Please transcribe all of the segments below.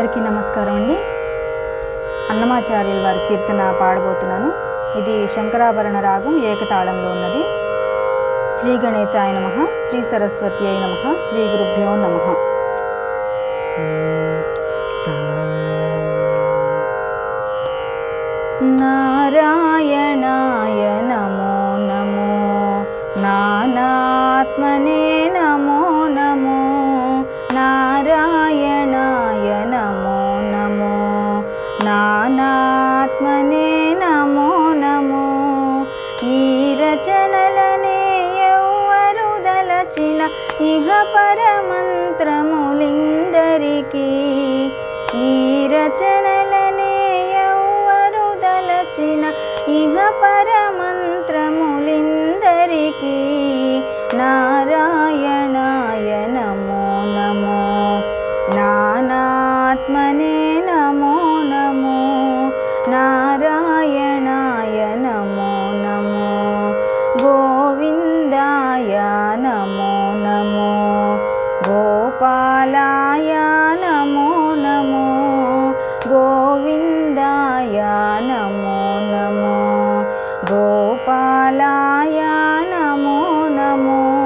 అందరికీ నమస్కారం అండి. అన్నమాచార్యుల వారి కీర్తన పాడబోతున్నాను. ఇది శంకరాభరణ రాగం ఏకతాళంలో ఉన్నది. శ్రీ గణేశాయ నమ శ్రీ సరస్వతి అయి నమ శ్రీ గురుభ్యో నమ. నారాయణాయ నమో నమో నానాత్మనే నమో నమో నారాయణ దలచిన ఇహ పరమంత్రములిందరికీ ఈ రచనలనే ఎవ్వరు దలచిన ఇహ పరమంత్రములిందరికీ నా గోవిందాయ నమో నమో. గోపాలాయ నమో నమో.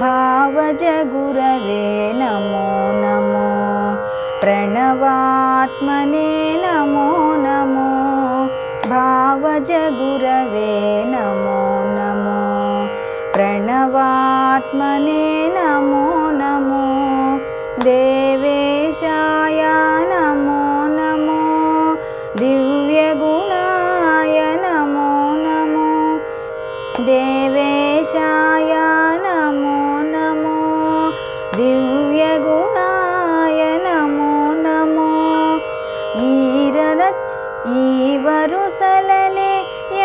భావజగురవే నమో నమో. ప్రణవాత్మనే నమో నమో. భావజగురవే నమో నమో. ప్రణవాత్మనే దేవేశాయ నమో నమో. దివ్యగుణాయ నమో నమో. ఈరన ఈ వరుసలనే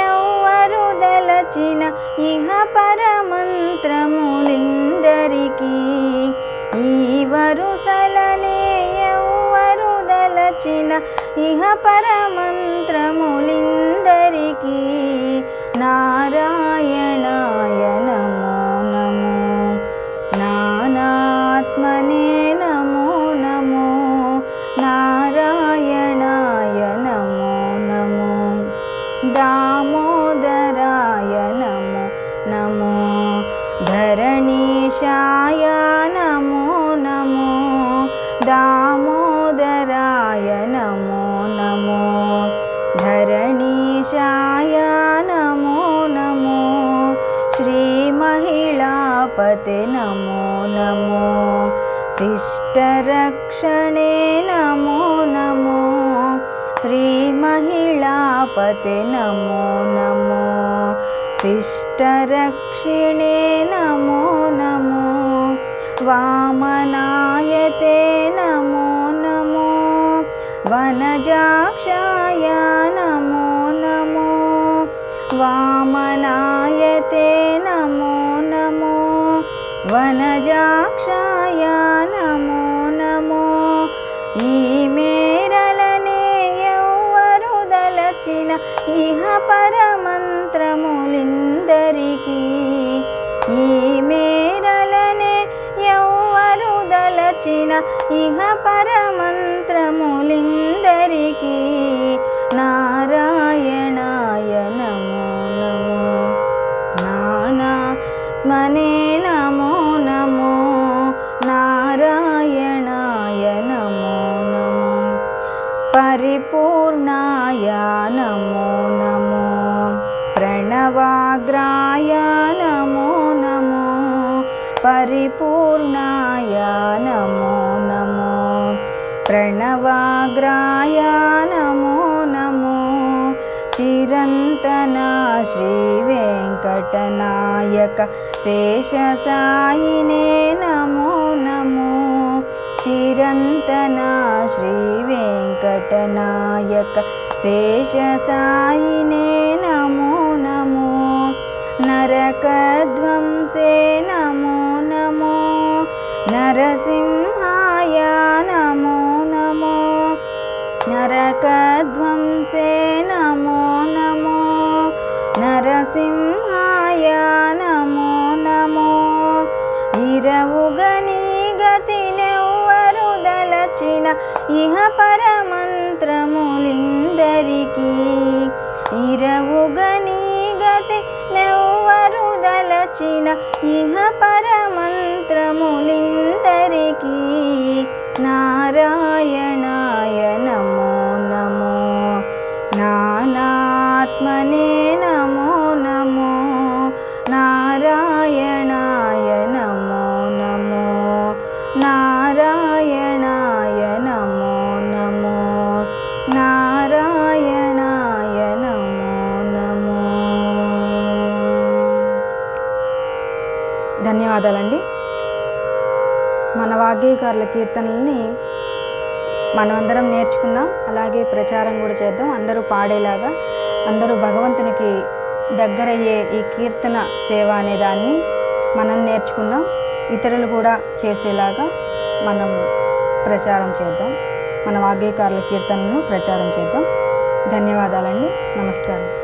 ఎవ్వరు దలచిన ఇహ పరమంత్రములిందరికీ. ఈ వరుసలనే ఎవ్వరు దలచిన ఇహ పరమంత్రములిందరికీ. नारायणाय नमो नमो नानात्मने नमो नमो। नारायणाय नमो नमो दामोदराय नमो नमो। धरणीशाय नमो नमो। दामोदराय नमो नमो। धरणीशाय శ్రీమహిళాపతే నమో నమో శిష్టరక్షణే నమో నమో శ్రీమహిళాపతే నమో నమో శిష్టరక్షిణే నమో నమో వామనాయతే వనజాక్షాయ నమో. నమో ఈ మేరలనే ఎవ్వరు దలచిన ఇహ పరమంత్రములిందరికీ. ఈ మేరలనే ఎవ్వరు దలచిన ఇహ పరమంత్రములిందరికీ. పరిపూర్ణాయ నమో నమో. ప్రణవాగ్రాయ నమో నమో. పరిపూర్ణాయ నమో నమో. ప్రణవాగ్రాయ నమో నమో. చిరంతనా శ్రీ వెంకటనాయక శేషసాయినే నమో. నమో చిరంతనా శ్రీ వెంకటనాయక శేషసాయినే నమో నమో నరకధ్వంసే నమో నమో నరసింహాయ నమో నమో నరకధ్వంసే నమో నమో నరసింహాయ నమో నమో ఇరవుగని గతినెవ్వరు దలచిన ఇహ పరమంత్రములిందరికీ. ఇరవుగని గతి నెవ్వరు దలచిన ఇహ పరమంత్రములిందరికీ. నారా ధన్యవాదాలండి మన వాగ్గేయకారుల కీర్తనల్ని మనమందరం నేర్చుకుందాం అలాగే ప్రచారం కూడా చేద్దాం. అందరూ పాడేలాగా అందరూ భగవంతునికి దగ్గరయ్యే ఈ కీర్తన సేవ అనే దాన్ని మనం నేర్చుకుందాం ఇతరులు కూడా చేసేలాగా మనం ప్రచారం చేద్దాం. మన వాగ్గేయకారుల కీర్తనను ప్రచారం చేద్దాం. ధన్యవాదాలండి. నమస్కారం.